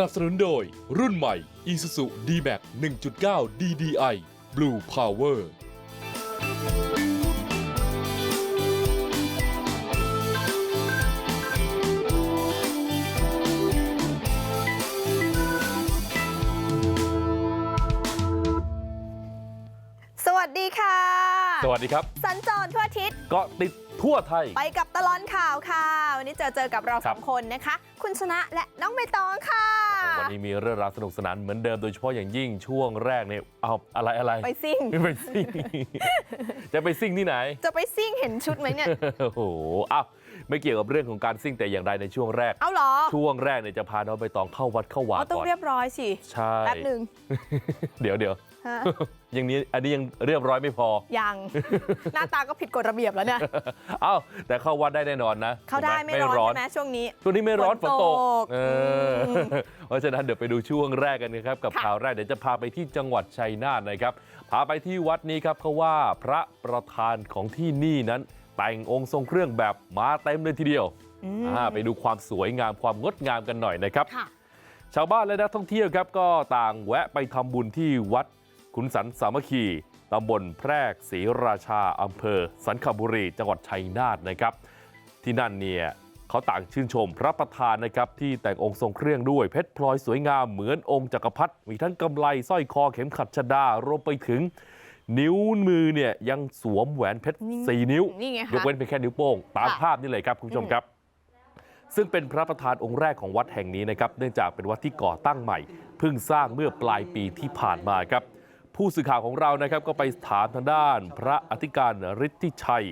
นับสนุนโดย รุ่นใหม่ Isuzu D-Max 1.9 DDI Blue Power ดีค่ะ สวัสดีครับ สัญจรทั่วอาทิศเกาะติดทั่วไทย ไปกับตลอนข่าวค่ะ วันนี้เจอเจอกับเราครัสอบงคนนะคะ คุณชนะและน้องใบตองค่ะ วันนี้มีเรื่องราวสนุกสนานเหมือนเดิมโดยเฉพาะอย่างยิ่งช่วงแรกเนี่ยเอาอะไรอะไรไปซิ่ง ไปซิ่ง จะไปซิ่งที่ไหน จะไปซิ่งเห็นชุดไหมเนี่ย โอ้โหอ้าวไม่เกี่ยวกับเรื่องของการซิ่งแต่อย่างใดในช่วงแรก เอาเหรอ ช่วงแรกเนี่ยจะพาน้องใบตองเข้าวัดเข้าวาเอาต้องก่อนเรียบร้อยสิ ใช่ แป๊บหนึ่ง เดี๋ยวเดี๋ยวฮะ อย่างนี้อันนี้ยังเรียบร้อยไม่พอ ยัง หน้าตาก็ผิดกฎระเบียบแล้วเนี่ยเอ้าแต่เข้าวัดได้แน่นอนนะ เข้าได้ถูกหไม่ร้อนใช่ไหมช่วงนี้ช่วงนี้ไม่ร้อนฝฝนนตตกกเอออมเพราะฉะนั้นเดี๋ยวไปดูช่วงแรกกันนะครับกับค่ะข่าวแรกเดี๋ยวจะพาไปที่จังหวัดชัยนาทนะครับ พาไปที่วัดนี้ครับเขาว่าพระประธานของที่นี่นั้น แต่งองค์ทรงเครื่องแบบมาเต็มเลยทีเดียวอืมอ่าไปดูความสวยงามความงดงามกันหน่อยนะครับค่ะชาวบ้านและนักท่องเที่ยวครับก็ต่างแวะไปทำบุญที่วัด ขุนสันสามัคคีตำบลแพรกศรีราชาอำเภอสันขบุรีจังหวัดชัยนาทนะครับ ที่นั่นเนี่ยเขาต่างชื่นชมพระประธานนะครับที่แต่งองค์ทรงเครื่องด้วยเพชรพลอยสวยงามเหมือนองค์จักรพรรดิมีทั้งกำไลสร้อยคอเข็มขัดชดารวมไปถึงนิ้วมือเนี่ยยังสวมแหวนเพชรนี่สี่นิ้วนี่ไงยกคะเว้นเพียงแค่นิ้วโป้งตามค่ะภาพนี่เลยครับคุณผู้ชมครับ ซึ่งเป็นพระประธานองค์แรกของวัดแห่งนี้นะครับ เนื่องจากเป็นวัดที่ก่อตั้งใหม่เพิ่งสร้างเมื่อปลายปีที่ผ่านมาครับ ผู้สื่อข่าวของเรานะครับก็ไปถามทางด้านพระอธิการฤทธิชัย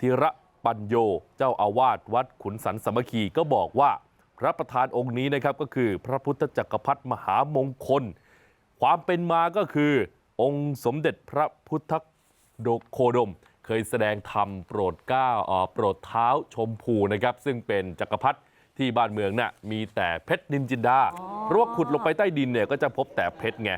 ธีระปัญโยเจ้าอาวาสวัดขุนสันสมคีก็บอกว่าพระประธานองค์นี้นะครับก็คือพระพุทธจักรพรรดิมหามงคล ความเป็นมาก็คือองค์สมเด็จพระพุทธโคดม เคยแสดงธรรมโปรดเก้าโปรดเท้าชมพูนะครับ ซึ่งเป็นจักรพรรดิที่บ้านเมืองน่ะมีแต่เพชรนินจินดา เพราะว่าขุดลงไปใต้ดินเนี่ยก็จะพบแต่เพชรไง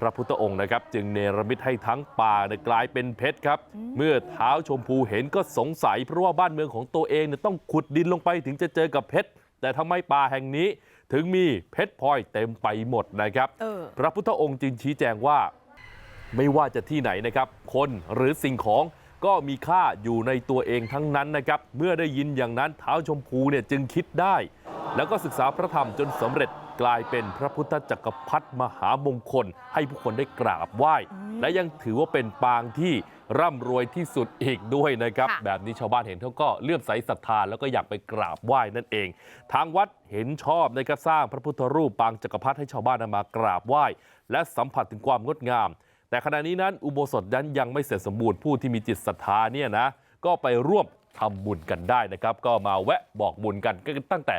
พระพุทธองค์นะครับ จึงเนรมิตให้ทั้งป่าเนี่ยกลายเป็นเพชรครับ เมื่อเท้าชมพูเห็นก็สงสัย เพราะว่าบ้านเมืองของตัวเองเนี่ยต้องขุดดินลงไปถึงจะเจอกับเพชรแต่ทำไมป่าแห่งนี้ถึงมีเพชรพลอยเต็มไปหมดนะครับเออพระพุทธองค์จึงชี้แจงว่า ไม่ว่าจะที่ไหนนะครับ คนหรือสิ่งของก็มีค่าอยู่ในตัวเองทั้งนั้นนะครับ เมื่อได้ยินอย่างนั้นเท้าชมพูเนี่ยจึงคิดได้ แล้วก็ศึกษาพระธรรมจนสำเร็จ กลายเป็นพระพุทธจักรพรรดิมหามงคลให้ผู้คนได้กราบไหว้และยังถือว่าเป็นปางที่ร่ำรวยที่สุดอีกด้วยนะครับค่ะแบบนี้ชาวบ้านเห็นเขาก็เลื่อมใสศรัทธาแล้วก็อยากไปกราบไหว้นั่นเอง ทางวัดเห็นชอบในการสร้างพระพุทธรูปปางจักรพรรดิให้ชาวบ้านนำมากราบไหว้และสัมผัสถึงความงดงาม แต่ขณะนี้นั้นอุโบสถนั้นยังไม่เสร็จสมบูรณ์ผู้ที่มีจิตศรัทธาเนี่ยนะก็ไปร่วมทำบุญกันได้นะครับ ก็มาแวะบอกบุญกันก็ตั้งแต่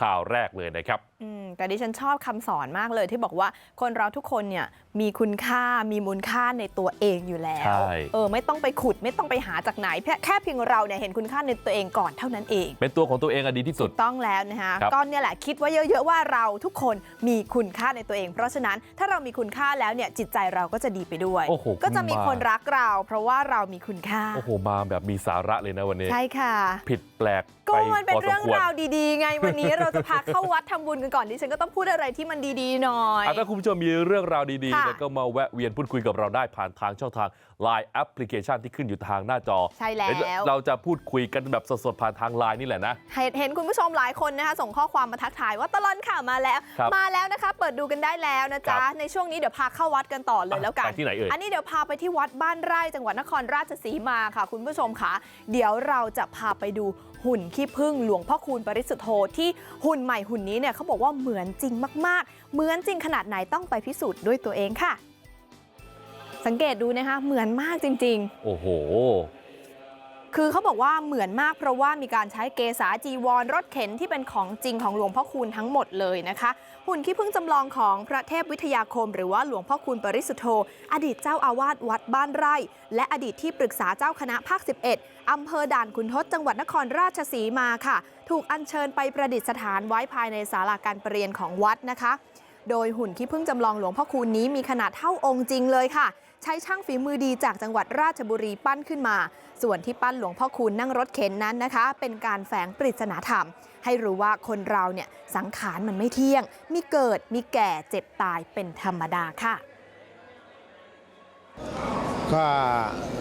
ข่าวแรกเลยนะครับอืมแต่ดิฉันชอบคำสอนมากเลยที่บอกว่าคนเราทุกคนเนี่ยมีคุณค่ามีมูลค่าในตัวเองอยู่แล้ว ใช่ เออไม่ต้องไปขุดไม่ต้องไปหาจากไหนแค่แค่เพียงเราเนี่ยเห็นคุณค่าในตัวเองก่อนเท่านั้นเอง เป็นตัวของตัวเองอะดีที่สุด ต้องแล้วนะคะครับ ก็เนี่ยแหละคิดไว่าเยอะ ๆ ว่าเราทุกคนมีคุณค่าในตัวเอง เพราะฉะนั้นถ้าเรามีคุณค่าแล้วเนี่ยจิตใจเราก็จะดีไปด้วย โอ้โหก็จะมีมาคนรักเรา เพราะว่าเรามีคุณค่า โอ้โหมาแบบมีสาระเลยนะวันนี้ ใช่ค่ะ ผิดแปลกก็ไปมันเป็นพอสมเรื่องควร ราวดีๆ ไงวันนี้เราจะพาเข้าวัดทำบุญกันก่อนดิฉันก็ต้องพูดอะไรที่มันดีๆหน่อยอะถ้าคุณผู้ชมมีเรื่องราวดีๆค่ะเนี่ยก็มาแวะเวียนพูดคุยกับเราได้ผ่านทางช่องทาง Line แอปพลิเคชันที่ขึ้นอยู่ทางหน้าจอใช่แล้วเดี๋ยเราจะพูดคุยกันแบบสดๆผ่านทาง Line นี่แหละนะเห็นเห็นคุณผู้ชมหลายคนนะคะส่งข้อความมาทักทายว่าตลอดข่าวมาแล้วครับมาแล้วนะคะ เปิดดูกันได้แล้วนะจ๊ะครับในช่วงนี้เดี๋ยวพาเข้าวัดกันต่อเลยแล้วกันไปที่ไหนเอ่ยอันนี้เดี๋ยวพาไปที่วัดบ้านไร่จังหวัดนครราชสีมาค่ะ คุณผู้ชมค่ะ เดี๋ยวเราจะพาไปดูหุ่นขี้ผึ้งหลวงพ่อคูณปริสุทธโธที่หุ่นใหม่หุ่นนี้เนี่ยเขาบอกว่าเหมือนจริงมาก ๆ เหมือนจริงขนาดไหนต้องไปพิสูจน์ด้วยตัวเองค่ะ สังเกตดูนะคะเหมือนมากจริง ๆ โอ้โห คือเขาบอกว่าเหมือนมากเพราะว่ามีการใช้เกษาจีวรรถเข็นที่เป็นของจริงของหลวงพ่อคูณทั้งหมดเลยนะคะ หุ่นขี้ผึ้งจำลองของพระเทพวิทยาคม หรือว่าหลวงพ่อคูณปริสุทธโธอดีตเจ้าอาวาสวัดบ้านไร่ และอดีตที่ปรึกษาเจ้าคณะภาค 11 อำเภอด่านขุนทดจังหวัดนครราชสีมาค่ะ ถูกอัญเชิญไปประดิษฐานไว้ภายในศาลาการประเรียนของวัดนะคะ โดยหุ่นขี้ผึ้งจำลองหลวงพ่อคูณนี้มีขนาดเท่าองค์จริงเลยค่ะ ใช้ช่างฝีมือดีจากจังหวัดราชบุรีปั้นขึ้นมา ส่วนที่ปั้นหลวงพ่อคูณนั่งรถเข็นนั้นนะคะ เป็นการแฝงปริศนาธรรม ให้รู้ว่าคนเราเนี่ยสังขารมันไม่เที่ยง มีเกิดมีแก่เจ็บตายเป็นธรรมดาค่ะ ก็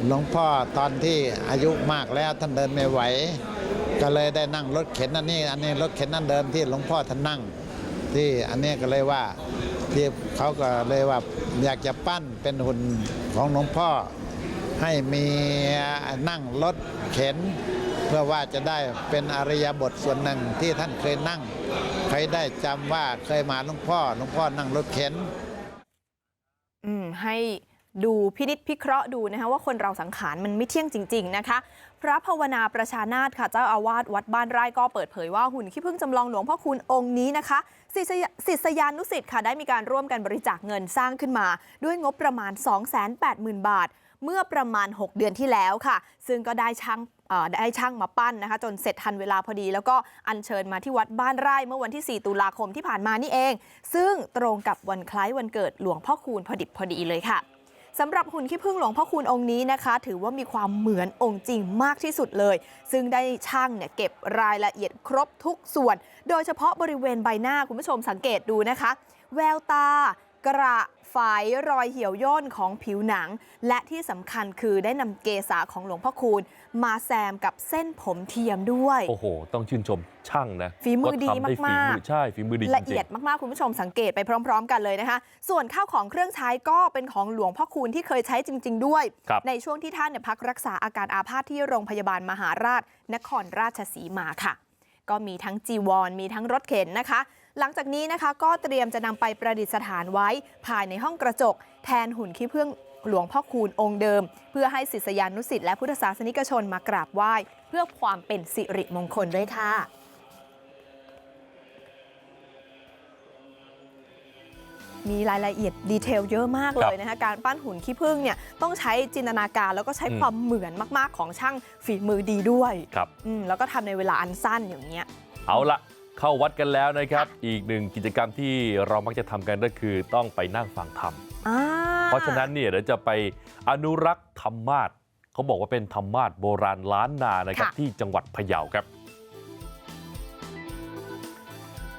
หลวงพ่อตอนที่อายุมากแล้วท่านเดินไม่ไหว ก็เลยได้นั่งรถเข็นอันนี้ อันนี้รถเข็นนั่นเดิมที่หลวงพ่อท่านนั่ง ที่อันนี้ก็เลยว่าที่เขาก็เลยว่าอยากจะปั้นเป็นหุ่นของหลวงพ่อ ให้มีนั่งรถเข็น เพื่อว่าจะได้เป็นอริยบทส่วนหนึ่งที่ท่านเคยนั่งเคยได้จำว่าเคยมาหลวงพ่อหลวงพ่อนั่งรถเข็น อืมให้ ดูพินิษพิเคราะห์ดูนะคะว่าคนเราสังขารมันไม่เที่ยงจริง ๆ นะคะ พระภาวนาประชานาถค่ะเจ้าอาวาสวัดบ้านไร่ก็เปิดเผยว่าหุ่นขี้ผึ้งจำลองหลวงพ่อคูณองค์นี้นะคะศิษยศิยานุสิษย์ค่ะได้มีการร่วมกันบริจาคเงินสร้างขึ้นมา ด้วยงบประมาณ 280,000 บาท เมื่อประมาณ 6 เดือนที่แล้วค่ะ ซึ่งก็ได้ช่างได้ช่างมาปั้นนะคะ จนเสร็จทันเวลาพอดี แล้วก็อัญเชิญมาที่วัดบ้านไร่เมื่อวันที่ 4 ตุลาคมที่ผ่านมานี่เอง ซึ่งตรงกับวันคล้ายวันเกิดหลวงพ่อคูณพอดิบพอดีเลยค่ะ สำหรับหุ่นขี้ผึ้งหลวงพ่อคูณองค์นี้นะคะ ถือว่ามีความเหมือนองค์จริงมากที่สุดเลย ซึ่งได้ช่างเนี่ยเก็บรายละเอียดครบทุกส่วน โดยเฉพาะบริเวณใบหน้าคุณผู้ชมสังเกตดูนะคะ แววตา กระฝายรอยเหี่ยวย่นของผิวหนัง และที่สำคัญคือได้นำเกษาของหลวงพ่อคูณ มาแซมกับเส้นผมเทียมด้วย โอ้โห ต้องชื่นชมช่างนะฝีมือดีว่ทำได้ฝีมากๆอใช่ฝีมือดีจละเอีริยดงมากๆ คุณผู้ชมสังเกตไปพร้อม ๆ กันเลยนะคะ ส่วนข้าวของเครื่องใช้ก็เป็นของหลวงพ่อคูณที่เคยใช้จริง ๆ ด้วยครับในช่วงที่ท่านเนี่ยพักรักษาอาการอาพาธที่โรงพยาบาลมหาราช นครราชสีมาค่ะ ก็มีทั้งจีวรมีทั้งรถเข็นนะคะ หลังจากนี้นะคะก็เตรียมจะนำไปประดิษฐานไว้ภายในห้องกระจก แทนหุ่นขี้ผึ้งหลวงพ่อคูณองค์เดิม เพื่อให้ศิษยานุสิษย์และพุทธศาสนิกชนมากราบไหว้ เพื่อความเป็นสิริมงคลด้วยค่ะมีรายละเอียดดีเทลเยอะมากเลยนะคะการปั้นหุ่นขี้ผึ้งเนี่ยต้องใช้จินตนาการแล้วก็ใช้อืมความเหมือนมาก ๆ ของช่างฝีมือดีด้วยๆครับอืมแล้วก็ทำในเวลาอันสั้นอย่างเงี้ยเอาละ เข้าวัดกันแล้วนะครับอีกหนึ่งกิจกรรมที่เรามักจะทำกันก็คือต้องไปนั่งฟังธรรมอ่าเพราะฉะนั้นเนี่ยเดี๋ยวจะไปอนุรักษ์ธรรมาสเขาบอกว่าเป็นธรรมาสโบราณล้านนานะครับที่จังหวัดพะเยาครับ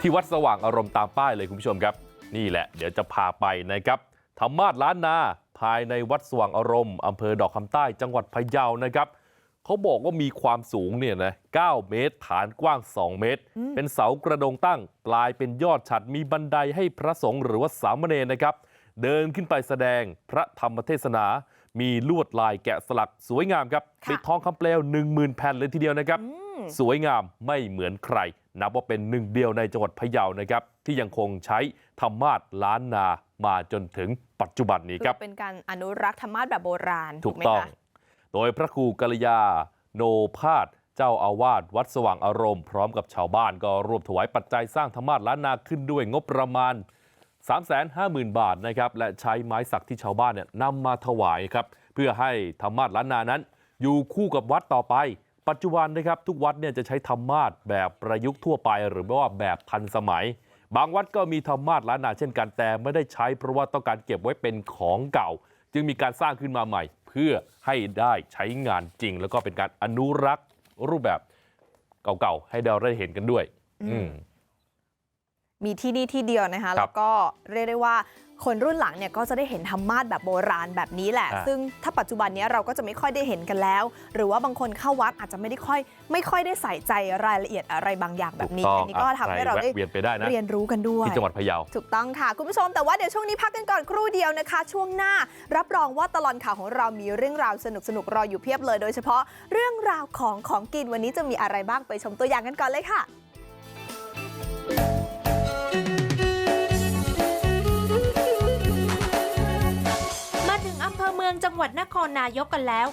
ที่วัดสว่างอารมณ์ตามป้ายเลยคุณผู้ชมครับ นี่แหละ เดี๋ยวจะพาไปนะครับธรรมาสล้านนา ภายในวัดสว่างอารมณ์อำเภอดอกคำใต้จังหวัดพะเยานะครับ เขาบอกว่ามีความสูงเนี่ยนะ9เมตรฐานกว้าง2เมตร เป็นเสากระดงตั้งปลายเป็นยอดฉัดมีบันไดให้พระสงฆ์หรือว่าสามเณรนะครับ เดินขึ้นไปแสดงพระธรรมเทศนา มีลวดลายแกะสลักสวยงามครับค่ะปิดทองคำเปลว10,000 แผ่นเลยทีเดียวนะครับอืมสวยงามไม่เหมือนใคร นับว่าเป็นหนึ่งเดียวในจังหวัดพะเยานะครับ ที่ยังคงใช้ธรรมาสล้านนามาจนถึงปัจจุบันนี้คืครัอบเป็นการอนุรักษ์ธรรมาสแบบโบราณถูกไหมต้องคะ โดยพระครูกัลยาโนพาสเจ้าอาวาสวัดสว่างอารมณ์พร้อมกับชาวบ้านก็ร่วมถวายปัจจัยสร้างธรรมาสล้านนาขึ้นด้วยงบประมาณ 350,000 บาทนะครับและใช้ไม้สักที่ชาวบ้านเนี่ยนำมาถวายครับเพื่อให้ธรรมาสล้านนานั้น อยู่คู่กับวัดต่อไป ปัจจุบันนะครับทุกวัดเนี่ยจะใช้ธรรมาสแบบประยุกต์ทั่วไป หรือว่าแบบทันสมัย บางวัดก็มีธรรมาสล้านนาเช่นกันแต่ไม่ได้ใช้เพราะว่าต้องการเก็บไว้เป็นของเก่า จึงมีการสร้างขึ้นมาใหม่เพื่อให้ได้ใช้งานจริง แล้วก็เป็นการอนุรักษ์รูปแบบเก่าๆให้เราได้เห็นกันด้วยอืม มีที่นี่ที่เดียวนะคะครับแล้วก็เรียกได้ว่าคนรุ่นหลังเนี่ยก็จะได้เห็นธรรมาสแบบโบราณแบบนี้แหละอ่าซึ่งถ้าปัจจุบันเนี้ยเราก็จะไม่ค่อยได้เห็นกันแล้ว หรือว่าบางคนเข้าวัดอาจจะไม่ได้ค่อย ไม่ค่อยได้ใส่ใจรายละเอียดอะไรบางอย่างแบบนี้ถูกต้อัองนนี้ก็ทำให้เราใคได้แวะเวียนไปได้นะเรียนรู้กันด้วยที่จังหวัดพะเยาถูกต้องค่ะ คุณผู้ชมแต่ว่าเดี๋ยวช่วงนี้พักกันก่อนครู่เดียวนะคะ ช่วงหน้ารับรองว่าตลอดข่าวของเรามีเรื่องราวสนุกสนุกๆรออยู่เพียบเลย โดยเฉพาะเรื่องราวของของกินวันนี้จะมีอะไรบ้างไปชมตัวอย่างกันก่อนเลยค่ะ งหวัดนครนายกกันแล้ว